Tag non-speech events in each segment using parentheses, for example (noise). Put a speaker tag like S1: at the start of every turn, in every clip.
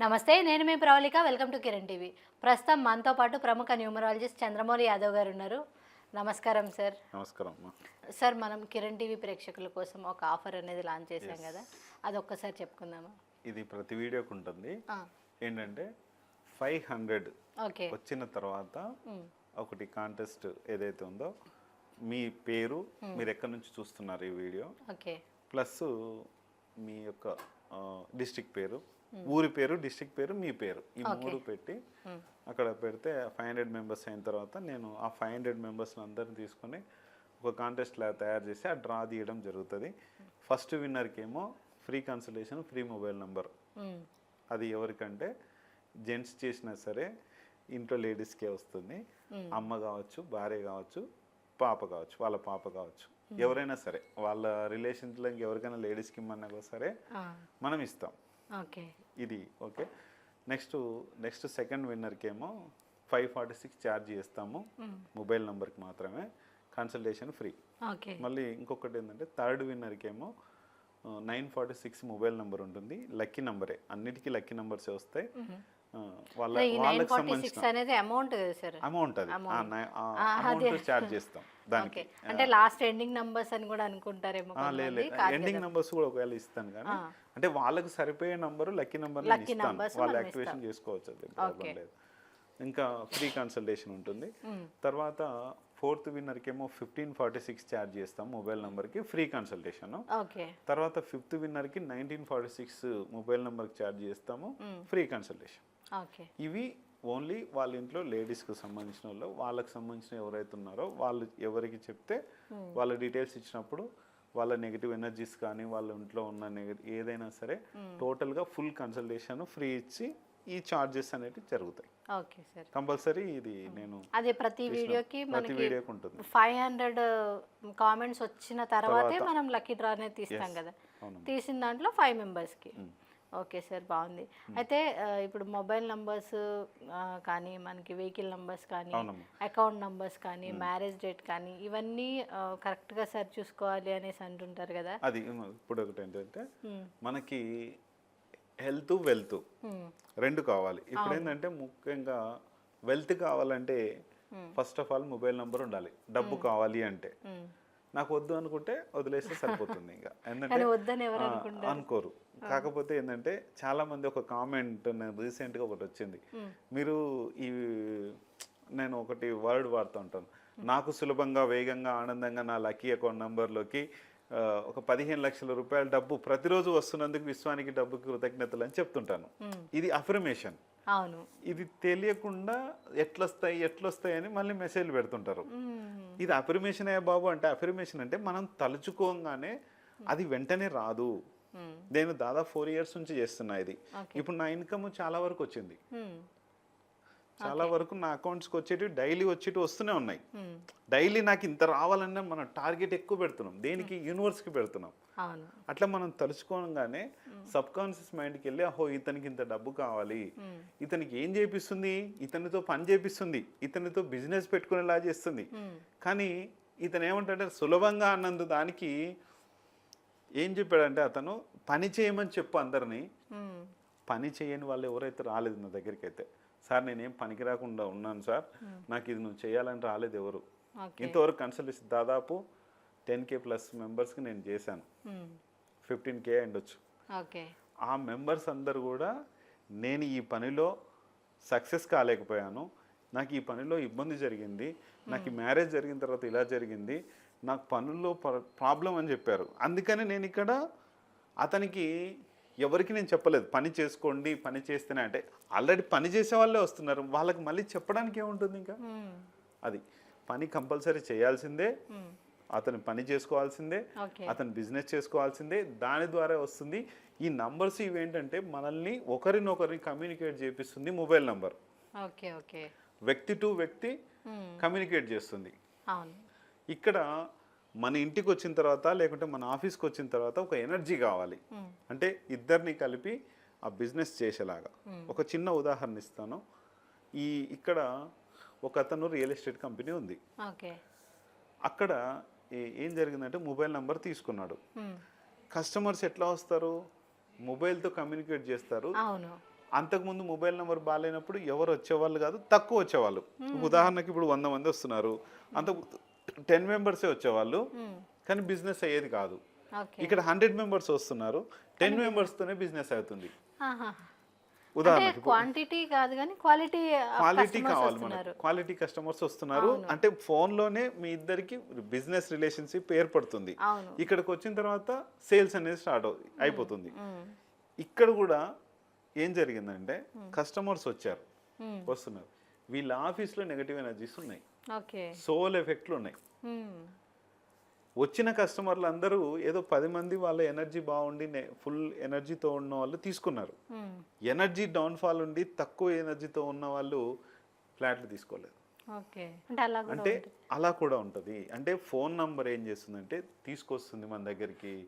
S1: నమస్తే నేను మీ Pravalika welcome to Kiran TV. ప్రస్తుతం మనతో పాటు ప్రముఖ న్యూమరాలజిస్ట్ చంద్రమౌళి యాదవ్ గారు ఉన్నారు. నమస్కారం సార్.
S2: నమస్కారం.
S1: సార్ మనం కిరణ్ టీవీ ప్రేక్షకుల కోసం ఒక ఆఫర్ అనేది లాంచ్ చేశాం కదా. అది ఒక్కసారి చెప్పుకుందామా?
S2: ఇది ప్రతి వీడియోకి ఉంటుంది. ఏంటంటే ఫైవ్ హండ్రెడ్
S1: ఓకే.
S2: వచ్చిన తర్వాత ఒకటి కాంటెస్ట్ ఏదైతే ఉందో మీ పేరు మీరు ఎక్కడి నుంచి చూస్తున్నారు ఈ వీడియో?
S1: ఓకే.
S2: ప్లస్ మీ యొక్క డిస్టిక్ పేరు. ఊరి పేరు డిస్టిక్ పేరు మీ పేరు. ఈ మూడు పెట్టి
S1: ఉమ్,
S2: అక్కడ పెడితే ఫైవ్ హండ్రెడ్ మెంబర్స్ అయిన తర్వాత నేను ఆ ఫైవ్ హండ్రెడ్ మెంబర్స్ని అందరిని తీసుకొని ఒక కాంటెస్ట్ లా తయారు చేసి ఆ డ్రా తీయడం జరుగుతుంది. ఫస్ట్ విన్నర్కి ఏమో free consultation free mobile number.
S1: Um,
S2: అది ఎవరికంటే జెంట్స్ చేసినా సరే ఇంట్లో లేడీస్కే వస్తుంది. అమ్మ కావచ్చు భార్య కావచ్చు పాప కావచ్చు వాళ్ళ పాప కావచ్చు. ఎవరైనా సరే వాళ్ళ రిలేషన్స్లో ఎవరికైనా లేడీస్కి ఇమ్మన్నా సరే మనం ఇస్తాం.
S1: ఓకే.
S2: ఇది ఓకే నెక్స్ట్ నెక్స్ట్ సెకండ్ విన్నర్కి ఏమో ఫైవ్ ఫార్టీ సిక్స్ ఛార్జ్ చేస్తాము. మొబైల్ నెంబర్కి మాత్రమే. కన్సల్టేషన్ ఫ్రీ
S1: ఓకే
S2: మళ్ళీ ఇంకొకటి ఏంటంటే థర్డ్ విన్నర్కి ఏమో nine forty six mobile number ఉంటుంది. లక్కీ నెంబరే అన్నిటికీ లక్కీ నెంబర్సే వస్తాయి. వాళ్ళ వాళ్ళకి సంబంధించిన
S1: అమౌంట్
S2: అమౌంట్ అది. అమౌంట్ ఛార్జ్ చేస్తాం దానికి.
S1: అంటే లాస్ట్ ఎండింగ్ నంబర్స్ అని కూడా అనుకుంటారేమో
S2: ఆ, లే
S1: కొంతమంది. కాదు
S2: ఎండింగ్. నెంబర్స్ కూడా ఒకవేళ ఇస్తాను కానీ. అంటే వాళ్ళకి సరిపోయే నంబరు లక్కీ నెంబర్ వాళ్ళు యాక్టివేషన్ చేసుకోవచ్చు అది ప్రాబ్లం. లేదు. ఇంకా ఫ్రీ కన్సల్టేషన్ ఉంటుంది.
S1: ఉమ్,
S2: తర్వాత ఫోర్త్ విన్నర్కి ఏమో ఫిఫ్టీన్ ఫార్టీ సిక్స్ ఛార్జ్ చేస్తాం మొబైల్ నెంబర్కి ఫ్రీ కన్సల్టేషన్ తర్వాత ఫిఫ్త్ విన్నర్కి నైన్టీన్ ఫార్టీ సిక్స్ మొబైల్ నెంబర్కి ఛార్జ్ చేస్తాము. ఫ్రీ కన్సల్టేషన్
S1: ఓకే
S2: ఇవి ఓన్లీ వాళ్ళ ఇంట్లో లేడీస్కి సంబంధించిన వాళ్ళు వాళ్ళకి సంబంధించిన ఎవరైతే ఉన్నారో వాళ్ళు ఎవరికి చెప్తే వాళ్ళ డీటెయిల్స్ ఇచ్చినప్పుడు వాళ్ళ నెగిటివ్ ఎనర్జీస్ కానీ వాళ్ళ ఇంట్లో ఉన్న నెగటివ్ ఏదైనా సరే టోటల్గా ఫుల్ కన్సల్టేషన్ ఫ్రీ ఇచ్చి ఈ చార్జెస్ అనేవి జరుగుతాయి.
S1: ఓకే సార్
S2: కంపల్సరీ ఇది నేను
S1: అదే ప్రతి వీడియోకి
S2: ప్రతి
S1: మనకి
S2: వీడియోకి ఉంటుంది.
S1: ఫైవ్ హండ్రెడ్ కామెంట్స్ వచ్చిన తర్వాతే మనం లక్కీ డ్రా అనేది తీస్తాం కదా. తీసిన దాంట్లో ఫైవ్ మెంబర్స్కి ఓకే సార్ బాగుంది. అయితే ఇప్పుడు మొబైల్ నంబర్స్ కానీ మనకి వెహికల్ నంబర్స్ కానీ అకౌంట్ నంబర్స్ కానీ మ్యారేజ్ డేట్ కానీ ఇవన్నీ ఆ, కరెక్ట్గా సరి చూసుకోవాలి అనేసి అంటుంటారు కదా.
S2: అది ఇప్పుడు ఒకటి ఏంటంటే. మనకి హెల్త్ వెల్త్. రెండు కావాలి. ఇప్పుడు ఏంటంటే ముఖ్యంగా వెల్త్ కావాలంటే first of all mobile number ఉండాలి. డబ్బు కావాలి అంటే. నాకు వద్దు అనుకుంటే వదిలేస్తే సరిపోతుంది ఇంకా. (laughs) ఏంటంటే
S1: అనుకుంటారు?
S2: అనుకోరు. కాకపోతే ఏంటంటే చాలా మంది ఒక కామెంట్ నేను రీసెంట్గా ఒకటి వచ్చింది. మీరు ఈ నేను ఒకటి వర్డ్ వాడుతూ ఉంటాను. నాకు సులభంగా వేగంగా ఆనందంగా నా లక్కీ అకౌంట్ నంబర్లోకి ఒక పదిహేను లక్షల రూపాయల డబ్బు ప్రతిరోజు వస్తున్నందుకు విశ్వానికి డబ్బుకి కృతజ్ఞతలు అని చెప్తుంటాను. ఇది అఫర్మేషన్
S1: అవును
S2: ఇది తెలియకుండా ఎట్లొస్తాయి ఎట్లొస్తాయి అని మళ్ళీ మెసేజ్లు పెడుతుంటారు. ఇది అఫర్మేషన్ అయ్యా బాబు అంటే అఫర్మేషన్ అంటే మనం తలుచుకోగానే అది వెంటనే రాదు. నేను దాదాపు ఫోర్ ఇయర్స్ నుంచి చేస్తున్నా ఇది. ఇప్పుడు నా ఇన్కమ్ చాలా వరకు వచ్చింది. చాలా వరకు నా అకౌంట్స్కి వచ్చేటివి డైలీ వచ్చేటివి వస్తూనే ఉన్నాయి.
S1: మ్మ్.
S2: డైలీ నాకు ఇంత రావాలన్నా మనం టార్గెట్ ఎక్కువ పెడుతున్నాం. దేనికి? యూనివర్స్కి పెడుతున్నాం. అట్లా మనం తలుచుకోగానే సబ్ కాన్షియస్ మైండ్కి వెళ్ళి అహో ఇతనికి ఇంత డబ్బు కావాలి. ఇతనికి ఏం చేపిస్తుంది? ఇతనితో పని చేపిస్తుంది. ఇతనితో బిజినెస్ పెట్టుకునేలా చేస్తుంది. కానీ ఇతను ఏమంటాడంటే సులభంగా అన్నందు దానికి ఏం చెప్పాడంటే అతను పని చేయమని చెప్పు అందరినీ. పని చేయని వాళ్ళు ఎవరైతే రాలేదు నా దగ్గరికి అయితే సార్ నేనేం పనికి రాకుండా ఉన్నాను సార్. నాకు ఇది నువ్వు చేయాలని రాలేదు ఎవరు. ఇంతవరకు కన్సల్టేషన్ దాదాపు టెన్ కే ప్లస్ మెంబర్స్కి నేను చేశాను.
S1: మ్మ్.
S2: ఫిఫ్టీన్ కే అయ్యుండొచ్చు.
S1: ఓకే.
S2: ఆ మెంబర్స్ అందరు కూడా నేను ఈ పనిలో సక్సెస్ కాలేకపోయాను. నాకు ఈ పనిలో ఇబ్బంది జరిగింది. నాకు ఈ మ్యారేజ్ జరిగిన తర్వాత ఇలా జరిగింది. నాకు పనుల్లో ప్రాబ్లం అని చెప్పారు. అందుకని నేను ఇక్కడ అతనికి ఎవరికి నేను చెప్పలేదు. పని చేసుకోండి పని చేస్తేనే అంటే ఆల్రెడీ పని చేసే వాళ్ళే వస్తున్నారు. వాళ్ళకి మళ్ళీ చెప్పడానికి ఏముంటుంది ఇంకా. అది పని కంపల్సరీ చేయాల్సిందే. అతను పని చేసుకోవాల్సిందే. అతను బిజినెస్ చేసుకోవాల్సిందే. దాని ద్వారా వస్తుంది. ఈ నంబర్స్ ఇవేంటంటే మనల్ని ఒకరినొకరిని కమ్యూనికేట్ చేపిస్తుంది మొబైల్ నంబర్.
S1: Okay okay.
S2: వ్యక్తి టు వ్యక్తి. కమ్యూనికేట్ చేస్తుంది. ఇక్కడ మన ఇంటికి వచ్చిన తర్వాత లేకుంటే మన ఆఫీస్కి వచ్చిన తర్వాత ఒక ఎనర్జీ కావాలి. అంటే ఇద్దరిని కలిపి ఆ బిజినెస్ చేసేలాగా. ఒక చిన్న ఉదాహరణ ఇస్తాను. ఈ ఇక్కడ ఒక అతను రియల్ ఎస్టేట్ కంపెనీ ఉంది.
S1: ఓకే.
S2: అక్కడ ఏ- జరిగిందంటే మొబైల్ నంబర్ తీసుకున్నాడు. కస్టమర్స్ ఎట్లా వస్తారు? మొబైల్తో కమ్యూనికేట్ చేస్తారు. అంతకుముందు మొబైల్ నెంబర్ బాగాలేనప్పుడు ఎవరు వచ్చేవాళ్ళు కాదు తక్కువ వచ్చేవాళ్ళు. ఉదాహరణకి ఇప్పుడు వంద మంది వస్తున్నారు. అంత టెన్ మెంబర్సే వచ్చేవాళ్ళు. కానీ బిజినెస్ అయ్యేది కాదు. ఇక్కడ హండ్రెడ్ మెంబర్స్ వస్తున్నారు. టెన్ మెంబర్స్తోనే బిజినెస్ అవుతుంది. ఉదాహరణకి
S1: క్వాంటిటీ కాదు కానీ క్వాలిటీ
S2: క్వాలిటీ కావాలి మనకు. క్వాలిటీ కస్టమర్స్ వస్తున్నారు. అంటే ఫోన్లోనే మీ ఇద్దరికి బిజినెస్ రిలేషన్షిప్ ఏర్పడుతుంది. ఇక్కడికి వచ్చిన తర్వాత సేల్స్ అనేది స్టార్ట్ అయిపోతుంది.
S1: ఉమ్.
S2: ఇక్కడ కూడా ఏం జరిగిందంటే కస్టమర్స్ వచ్చారు. వస్తున్నారు. వీళ్ళ ఆఫీస్లో నెగటివ్ ఎనర్జీస్ ఉన్నాయి. సోల్ ఎఫెక్ట్లు ఉన్నాయి. వచ్చిన కస్టమర్లు అందరూ ఏదో పది మంది వాళ్ళ ఎనర్జీ బాగుండి ఫుల్ ఎనర్జీతో ఉన్న వాళ్ళు తీసుకున్నారు. ఎనర్జీ డౌన్ఫాల్ ఉండి తక్కువ ఎనర్జీతో ఉన్న వాళ్ళు ఫ్లాట్లు తీసుకోలేదు.
S1: అంటే అలా కూడా
S2: అంటే అలా కూడా ఉంటుంది. అంటే ఫోన్ నంబర్ ఏం చేస్తుందంటే తీసుకొస్తుంది మన దగ్గరికి.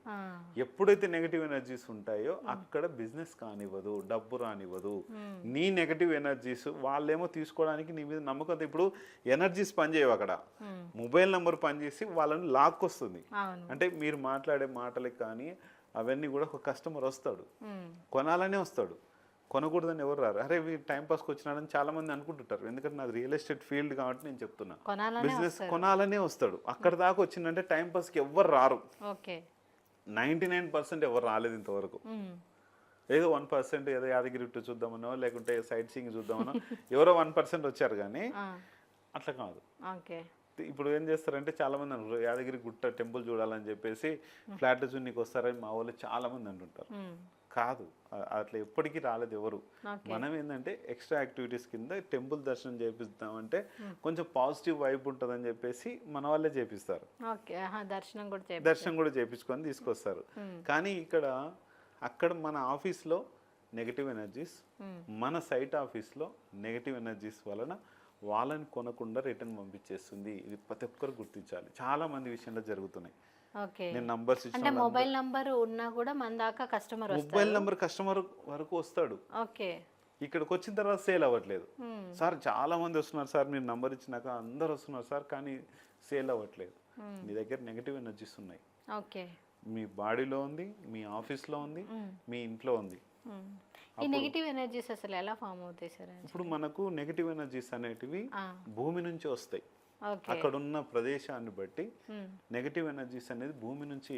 S2: ఎప్పుడైతే నెగటివ్ ఎనర్జీస్ ఉంటాయో అక్కడ బిజినెస్ కానివ్వదు డబ్బు రానివ్వదు. నీ నెగటివ్ ఎనర్జీస్ వాళ్ళేమో తీసుకోవడానికి నీ మీద నమ్మకం ఇప్పుడు ఎనర్జీస్ పనిచేయవు అక్కడ. మొబైల్ నెంబర్ పనిచేసి వాళ్ళని లాక్కొస్తుంది. అంటే మీరు మాట్లాడే మాటలకు కానీ అవన్నీ కూడా ఒక కస్టమర్ వస్తాడు. కొనాలనే వస్తాడు. కొనకూడదని ఎవరు రారు. అరే వీడు టైం పాస్కి వచ్చినాడని చాలా మంది అనుకుంటుంటారు. ఎందుకంటే నాది రియల్ ఎస్టేట్ ఫీల్డ్ కాబట్టి నేను చెప్తున్నా. బిజినెస్ కొనాలనే వస్తాడు. అక్కడ దాకా వచ్చిందంటే టైం పాస్కి ఎవ్వరు రారు.
S1: ఓకే.
S2: నైంటీ నైన్ పర్సెంట్ ఎవరు రాలేదు ఇంతవరకు. ఏదో వన్ పర్సెంట్ ఏదో యాదగిరి చూద్దామనో లేకుంటే సైట్ సీయింగ్ చూద్దామనో ఎవరో వన్ పర్సెంట్ వచ్చారు కానీ. అట్లా కాదు. ఇప్పుడు ఏం చేస్తారంటే చాలా మంది అనుకుంటారు యాదగిరి గుట్ట టెంపుల్ చూడాలని చెప్పేసి ఫ్లాట్ చూనికి వస్తారని మా వాళ్ళు చాలా మంది అంటుంటారు. కాదు. అట్లా ఎప్పటికీ రాలేదు ఎవరు. మనం ఏంటంటే ఎక్స్ట్రా యాక్టివిటీస్ కింద టెంపుల్ దర్శనం చేపిస్తామంటే కొంచెం పాజిటివ్ వైబ్ ఉంటుందని చెప్పేసి మన వాళ్ళే చేపిస్తారు.
S1: దర్శనం కూడా చేయ
S2: దర్శనం కూడా చేపించుకొని తీసుకొస్తారు. కానీ ఇక్కడ అక్కడ మన ఆఫీస్లో నెగటివ్ ఎనర్జీస్ మన సైట్ ఆఫీస్లో నెగటివ్ ఎనర్జీస్ వలన వాళ్ళని కొనకుండా రిటర్న్ పంపించేస్తుంది. ఇది ప్రతి ఒక్కరు గుర్తించాలి. చాలా మంది విషయంలో జరుగుతున్నాయి. నేను నంబర్స్
S1: అంటే
S2: ఇచ్చిన
S1: మొబైల్ నంబర్ ఉన్నా కూడా మన దాకా కస్టమర్
S2: మొబైల్ నెంబర్ కస్టమర్ వరకు వస్తాడు.
S1: ఓకే.
S2: ఇక్కడికి వచ్చిన తర్వాత సేల్ అవ్వట్లేదు. సార్ చాలా మంది వస్తున్నారు సార్ మీరు నంబర్ ఇచ్చినాక అందరు వస్తున్నారు సార్ కానీ సేల్ అవ్వట్లేదు. మీ దగ్గర నెగటివ్ ఎనర్జీస్ ఉన్నాయి.
S1: ఓకే.
S2: మీ బాడీలో ఉంది మీ ఆఫీస్లో ఉంది మీ ఇంట్లో ఉంది.
S1: ఈ నెగిటివ్ ఎనర్జీస్ అసలు ఎలా ఫామ్ అవుతాయి సార్?
S2: ఇప్పుడు మనకు నెగటివ్ ఎనర్జీస్ అనేటివి. భూమి నుంచి వస్తాయి. అక్కడ ఉన్న ప్రదేశాన్ని బట్టి. నెగటివ్ ఎనర్జీస్ అనేది భూమి నుంచి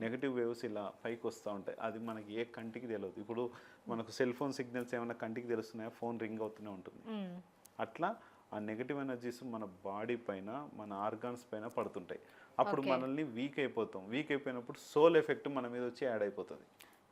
S2: నెగటివ్ వేవ్స్ ఇలా పైకి వస్తూ ఉంటాయి. అది మనకి ఏ కంటికి తెలియదు ఇప్పుడు మనకు సెల్ ఫోన్ సిగ్నల్స్ ఏమైనా కంటికి తెలుస్తున్నాయా? ఫోన్ రింగ్ అవుతూనే ఉంటుంది. అట్లా ఆ నెగటివ్ ఎనర్జీస్ మన బాడీ పైన మన ఆర్గాన్స్ పైన పడుతుంటాయి. అప్పుడు మనల్ని వీక్ అయిపోతాం. వీక్ అయిపోయినప్పుడు సోల్ ఎఫెక్ట్ మన మీద వచ్చి యాడ్ అయిపోతుంది.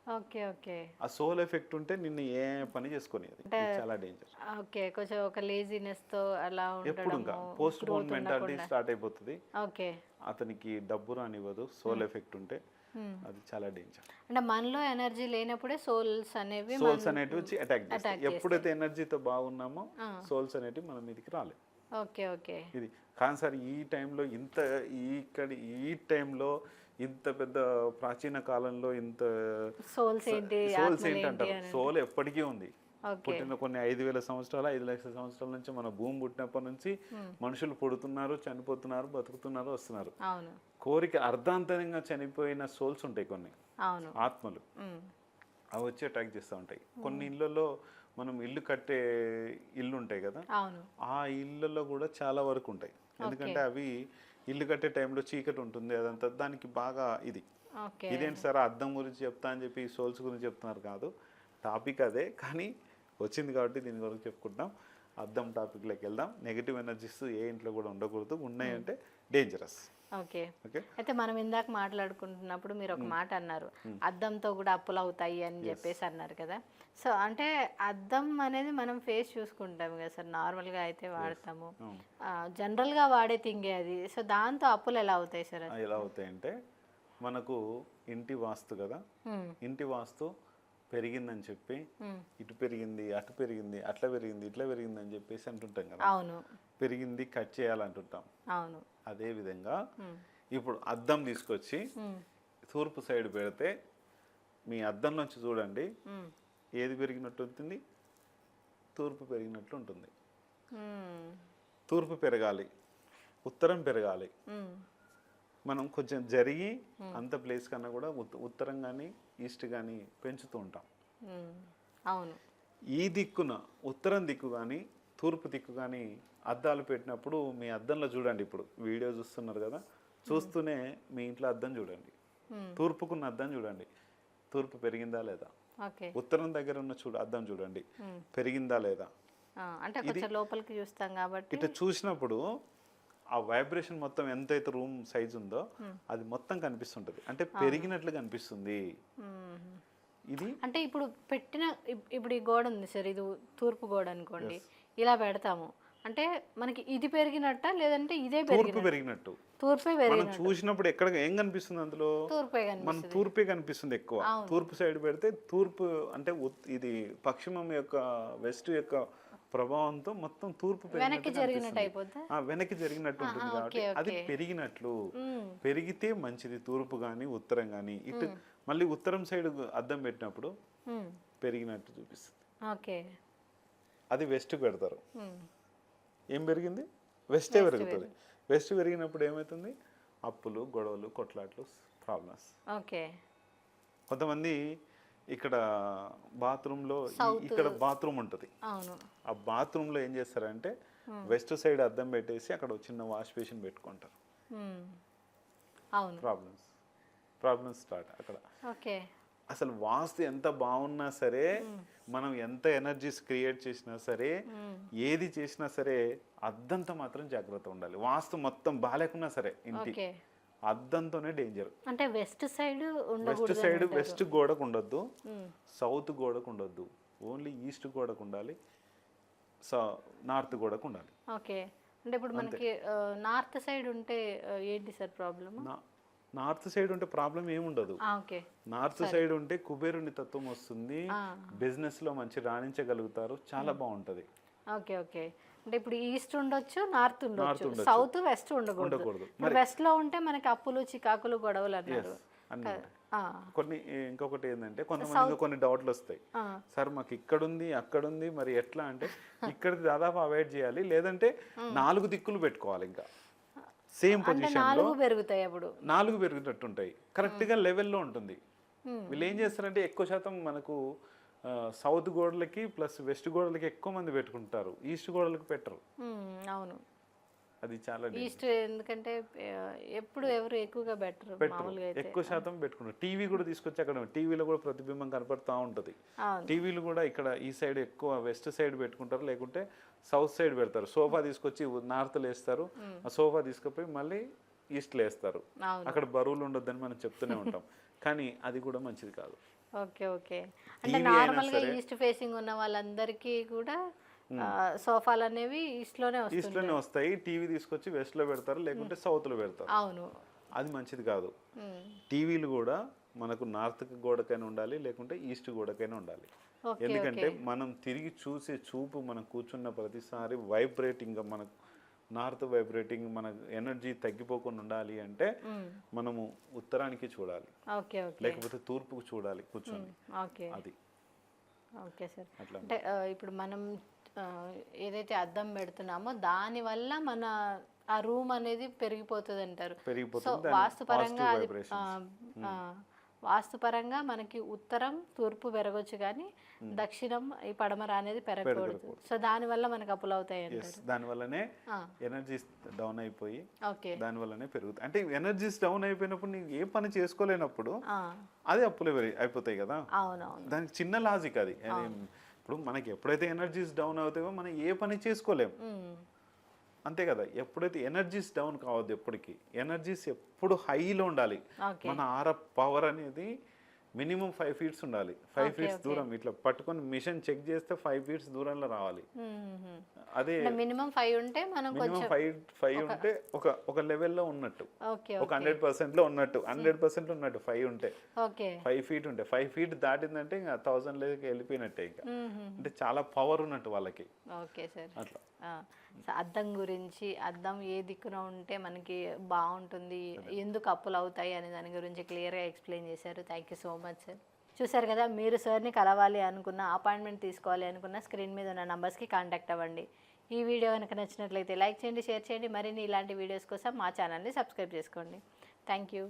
S1: Okay okay.
S2: ఆ సోల్ ఎఫెక్ట్ ఉంటే నిన్ను ఏ పని చేసుకొని చాలా డేంజర్
S1: ఓకే కొంచెం ఒక లేజినెస్తో అలా
S2: ఎప్పుడు ఇంకా పోస్ట్ పోన్ మెంటాలిటీ స్టార్ట్ అయిపోతుంది.
S1: ఓకే.
S2: అతనికి డబ్బు రానివ్వదు సోల్ ఎఫెక్ట్ ఉంటే
S1: Hmm.
S2: అది చాలా డేంజర్
S1: అంటే మనలో ఎనర్జీ లేనప్పుడే సోల్స్ అనేవి
S2: సోల్స్ అనేటివి వచ్చి అటాక్ చేస్తాయి. ఎప్పుడైతే ఎనర్జీతో బాగున్నామో సోల్స్ అనేటివి మన మీదకి రాలేదు
S1: ఓకే ఓకే.
S2: ఇది కానీ సార్ ఈ టైంలో ఇంత ఇక్కడ ఈ టైంలో ఇంత పెద్ద ప్రాచీన కాలంలో ఇంత
S1: సోల్స్ ఏంటి
S2: సోల్స్ ఏంటి అంటారు. సోల్ ఎప్పటికీ ఉంది. పుట్టిన కొన్ని ఐదు వేల సంవత్సరాలు ఐదు లక్షల సంవత్సరాల నుంచి మన భూమి పుట్టినప్పటి నుంచి మనుషులు పుడుతున్నారు చనిపోతున్నారు బతుకుతున్నారు వస్తున్నారు. కోరిక అర్ధాంతరంగా చనిపోయిన సోల్స్ ఉంటాయి కొన్ని. ఆత్మలు. అవి వచ్చి అటాక్ చేస్తూ ఉంటాయి. కొన్ని ఇళ్ళల్లో మనం ఇల్లు కట్టే ఇల్లు ఉంటాయి కదా?
S1: అవును.
S2: ఆ ఇళ్ళల్లో కూడా చాలా వరకు ఉంటాయి. ఎందుకంటే అవి ఇల్లు కట్టే టైంలో చీకటి ఉంటుంది. అదంతా దానికి బాగా ఇది. ఇదేంటి సార్? అద్దం గురించి చెప్తా అని చెప్పి సోల్స్ గురించి చెప్తున్నారు కాదు. టాపిక్ అదే. కానీ వచ్చింది కాబట్టి దీని గురించి చెప్పుకుంటాం అద్దం టాపిక్లోకి వెళ్దాం. నెగిటివ్ ఎనర్జీస్ ఏ ఇంట్లో కూడా ఉండకూడదు. ఉన్నాయంటే డేంజరస్.
S1: ఓకే.
S2: ఓకే?
S1: అయితే మనం ఇందాక మాట్లాడుకుంటున్నప్పుడు మీరు ఒక మాట అన్నారు. అద్దంతో కూడా అప్పులు అవుతాయి అని చెప్పేసి అన్నారు కదా. సో అంటే అద్దం అనేది మనం ఫేస్ చూసుకుంటాం కదా సార్. నార్మల్గా అయితే వాడతాము. జనరల్గా వాడే థింగే అది. సో దాంతో అప్పులు ఎలా అవుతాయి సార్
S2: ఎలా అవుతాయంటే మనకు ఇంటి వాస్తు కదా. ఇంటి వాస్తు పెరిగిందని చెప్పి ఇటు పెరిగింది అటు పెరిగింది అట్లా పెరిగింది ఇట్లా పెరిగింది అని చెప్పేసి అంటుంటాం కదా.
S1: అవును.
S2: పెరిగింది కట్ చేయాలంటుంటాం.
S1: అవును.
S2: అదే విధంగా ఇప్పుడు అద్దం తీసుకొచ్చి తూర్పు సైడ్ పెడితే మీ అద్దం నుంచి చూడండి ఏది పెరిగినట్టు ఉంటుంది? తూర్పు పెరిగినట్లు ఉంటుంది. తూర్పు పెరగాలి ఉత్తరం పెరగాలి. మనం కొంచెం జరిగి అంత ప్లేస్ కన్నా కూడా ఉత్- ఉత్తరం కానీ ఈస్ట్ కానీ పెంచుతూ ఉంటాం.
S1: అవును.
S2: ఈ దిక్కున ఉత్తరం దిక్కు కానీ తూర్పు దిక్కు కానీ అద్దాలు పెట్టినప్పుడు మీ అద్దంలో చూడండి ఇప్పుడు. వీడియో చూస్తున్నారు కదా? చూస్తూనే మీ ఇంట్లో అద్దం చూడండి. తూర్పుకున్న అద్దం చూడండి. తూర్పు పెరిగిందా లేదా? ఉత్తరం దగ్గర ఉన్న చూడు అద్దం చూడండి. పెరిగిందా లేదా?
S1: అంటే కొంచెం లోపలికి చూస్తాం కాబట్టి.
S2: ఇట్లా చూసినప్పుడు ఆ వైబ్రేషన్ మొత్తం ఎంతైతే రూమ్ సైజ్ ఉందో అది మొత్తం కనిపిస్తుంటది. అంటే పెరిగినట్లు కనిపిస్తుంది. ఇది
S1: అంటే ఇప్పుడు పెట్టిన ఇప్- ఇప్పుడు ఈ గోడ ఉంది సార్ ఇది తూర్పు గోడ అనుకోండి. ఇలా పెడతాము. అంటే మనకి ఇది పెరిగినట్ట? లేదంటే ఇదే
S2: తూర్పు
S1: పెరిగిన
S2: పెరిగినట్టు.
S1: తూర్పే
S2: మనం
S1: పెరిగినట్టు.
S2: చూసినప్పుడు ఎక్కడ ఏం కనిపిస్తుంది అందులో?
S1: తూర్పే
S2: మన
S1: కనిపిస్తుంది.
S2: తూర్పే కనిపిస్తుంది ఎక్కువ. తూర్పు సైడ్ పెడితే తూర్పు అంటే ఉత్- ఇది పశ్చిమం యొక్క వెస్ట్ యొక్క ప్రభావంతో మొత్తం తూర్పు
S1: వెనక్కి
S2: పెరిగినట్టు
S1: జరిగినట్టు
S2: కనిపిస్తుంది.
S1: అయిపోద్దా?
S2: ఆ, వెనక్కి జరిగినట్టు ఉంటుంది కాబట్టి
S1: ఓకే,
S2: అది
S1: ఓకే.
S2: పెరిగినట్లు.
S1: మ్మ్.
S2: పెరిగితే మంచిది తూర్పు కానీ ఉత్తరం కానీ ఇటు మళ్ళీ ఉత్తరం సైడ్ అద్దం పెట్టినప్పుడు
S1: మ్మ్.
S2: పెరిగినట్టు చూపిస్తుంది.
S1: ఓకే.
S2: అది వెస్ట్ పెడతారు.
S1: మ్మ్.
S2: ఏం పెరిగింది? వెస్టే పెరుగుతుంది. వెస్ట్ పెరిగినప్పుడు ఏమవుతుంది అప్పులు గొడవలు కొట్లాట్లు ప్రాబ్లమ్స్
S1: ఓకే.
S2: కొంతమంది ఇక్కడ బాత్రూంలో ఇక్కడ బాత్రూమ్ ఉంటుంది. ఆ బాత్రూంలో ఏం చేస్తారంటే వెస్ట్ సైడ్ అద్దం పెట్టేసి అక్కడ చిన్న వాష్ బేసిన్ పెట్టుకుంటారు. ప్రాబ్లమ్స్ ప్రాబ్లమ్స్ స్టార్ట్ అక్కడ.
S1: ఓకే.
S2: అసలు వాస్తు ఎంత బాగున్నా సరే మనం ఎంత ఎనర్జీస్ క్రియేట్ చేసినా సరే ఏది చేసినా సరే అద్దంతో మాత్రం జాగ్రత్త ఉండాలి. వాస్తు మొత్తం బాగాలేకున్నా సరే ఇంటి అద్దంతోనే డేంజర్
S1: అంటే west side
S2: west side west గోడకు ఉండొద్దు. సౌత్ గోడకు ఉండొద్దు. ఓన్లీ ఈస్ట్ గోడకు ఉండాలి. నార్త్ గోడకు ఉండాలి.
S1: ఓకే. అంటే ఇప్పుడు మనకి నార్త్ సైడ్ ఉంటే ఏంటి సార్ ప్రాబ్లమ్?
S2: నార్త్ సైడ్ ఉంటే ప్రాబ్లం ఏముండదు నార్త్ సైడ్ ఉంటే కుబేరుని తత్వం వస్తుంది. బిజినెస్లో మంచి రాణించగలుగుతారు. చాలా బాగుంటది.
S1: Okay okay. అంటే ఇప్పుడు ఈస్ట్ ఉండొచ్చు నార్త్ ఉండొచ్చు. సౌత్ వెస్ట్ ఉండకూడదు. వెస్ట్లో ఉంటే మనకి అప్పులు చికాకులు గొడవలు అన్నారు.
S2: కొన్ని ఇంకొకటి ఏంటంటే కొంతమందికి కొన్ని డౌట్లు వస్తాయి. సార్ మాకు ఇక్కడ ఉంది అక్కడ ఉంది మరి ఎట్లా? అంటే ఇక్కడ దాదాపు అవాయిడ్ చేయాలి. లేదంటే నాలుగు దిక్కులు పెట్టుకోవాలి ఇంకా. సేమ్ పొజిషన్
S1: నాలుగు పెరుగుతాయి అప్పుడు.
S2: నాలుగు పెరిగినట్టు ఉంటాయి కరెక్ట్గా లెవెల్లో ఉంటుంది. వీళ్ళు ఏం చేస్తారంటే ఎక్కువ శాతం మనకు సౌత్ గోడలకి ప్లస్ వెస్ట్ గోడలకి ఎక్కువ మంది పెట్టుకుంటారు. ఈస్ట్ గోడలకు పెట్టరు.
S1: అవును.
S2: అది చాలా.
S1: ఈస్ట్ ఎందుకంటే ఎప్పుడు ఎవరు ఎక్కువగా బెటర్ మామూలుగా
S2: ఎక్కువ శాతం పెట్టుకుంటారు. టీవీ కూడా తీసుకొచ్చి అక్కడ టీవీలో కూడా ప్రతిబింబం కనపడుతూ ఉంటుంది. టీవీలు కూడా ఇక్కడ ఈ సైడ్ ఎక్కువ వెస్ట్ సైడ్ పెట్టుకుంటారు లేకుంటే సౌత్ సైడ్ పెడతారు. సోఫా తీసుకొచ్చి నార్త్లో వేస్తారు ఆ సోఫా తీసుకుపోయి మళ్ళీ ఈస్ట్లో వేస్తారు అక్కడ బరువులు ఉండొద్దని మనం చెప్తూనే ఉంటాం. కానీ అది కూడా మంచిది కాదు.
S1: Okay okay. అంటే
S2: TV అయినా
S1: నార్మల్గా
S2: సరే-
S1: ఈస్ట్ ఫేసింగ్ ఉన్న వాళ్ళందరికీ కూడా సోఫాలు అనేవి ఈస్ట్లోనే వస్తాయి
S2: ఈస్ట్లోనే వస్తాయి. టీవీ తీసుకొచ్చి వెస్ట్లో పెడతారు లేకుంటే సౌత్లో పెడతారు.
S1: అవును.
S2: అది మంచిది కాదు.
S1: మ్మ్.
S2: టీవీలు కూడా మనకు నార్త్ గోడకైనా ఉండాలి లేకుంటే ఈస్ట్ గోడకైనా ఉండాలి. ఎందుకంటే మనం తిరిగి చూసే చూపు మనం కూర్చున్న ప్రతిసారి వైబ్రేటింగ్ మనకు నార్త్ వైబ్రేటింగ్ మన ఎనర్జీ తగ్గిపోకుండా ఉండాలి అంటే. మనము ఉత్తరానికి చూడాలి. లేకపోతే తూర్పుకు చూడాలి కూర్చొని. అది.
S1: Okay sir. అంటే ఇప్పుడు మనం ఏదైతే అద్దం పెడుతున్నామో దానివల్ల మన ఆ రూమ్ అనేది పెరిగిపోతుంది అంటారు సో వాస్తుపరంగా అది వాస్తుపరంగా మనకి ఉత్తరం తూర్పు పెరగొచ్చు కానీ దక్షిణం ఈ పడమర అనేది పెరగకూడదు. సో దానివల్ల మనకి అప్పులు అవుతాయి
S2: దానివల్లనే ఎనర్జీస్ డౌన్ అయిపోయి
S1: ఓకే.
S2: దానివల్లనే పెరుగుతాయి. అంటే ఎనర్జీస్ డౌన్ అయిపోయినప్పుడు నీకు ఏ పని చేసుకోలేనప్పుడు అది అప్పులు అయిపోతాయి కదా?
S1: అవునవును.
S2: దానికి చిన్న లాజిక్ అది. ఇప్పుడు మనకి ఎప్పుడైతే ఎనర్జీస్ డౌన్ అవుతాయో మనం ఏ పని చేసుకోలేం.
S1: మ్మ్.
S2: అంతే కదా ఎప్పుడైతే ఎనర్జీస్ డౌన్ కావద్దు ఎప్పటికీ ఎనర్జీస్ ఎప్పుడు హైలో ఉండాలి. మన ఆర పవర్ అనేది మినిమం ఫైవ్ ఫీట్స్ ఉండాలి. ఫైవ్ ఫీట్స్ దూరం ఇట్లా పట్టుకొని మిషన్ చెక్ చేస్తే ఫైవ్ ఫీట్స్ దూరంలో రావాలి. అదే
S1: మినిమం ఫైవ్ ఉంటే మనం
S2: మినిమం ఫైవ్ ఫైవ్ ఉంటే ఒక ఒక లెవెల్లో ఉన్నట్టు.
S1: ఓకే
S2: ఒక హండ్రెడ్ పర్సెంట్లో ఉన్నట్టు హండ్రెడ్ పర్సెంట్ ఉన్నట్టు ఫైవ్ ఉంటే.
S1: ఓకే.
S2: ఫైవ్ ఫీట్ ఉంటే. ఫైవ్ ఫీట్ దాటిందంటే ఇంకా థౌసండ్ లేకి వెళ్ళిపోయినట్టే ఇంకా. అంటే చాలా పవర్ ఉన్నట్టు వాళ్ళకి.
S1: Okay sir.
S2: అట్లా.
S1: అద్దం గురించి అద్దం ఏ దిక్కున ఉంటే మనకి బాగుంటుంది ఎందుకు అప్పులు అవుతాయి అనే దాని గురించి క్లియర్గా ఎక్స్ప్లెయిన్ చేశారు. Thank you so much sir. చూసారు కదా మీరు సార్ని కలవాలి అనుకున్న అపాయింట్మెంట్ తీసుకోవాలి అనుకున్న స్క్రీన్ మీద ఉన్న నంబర్స్కి కాంటాక్ట్ అవ్వండి. ఈ వీడియో కనుక నచ్చినట్లయితే లైక్ చేయండి షేర్ చేయండి. మరిన్ని ఇలాంటి వీడియోస్ కోసం మా ఛానల్ని సబ్స్క్రైబ్ చేసుకోండి. Thank you.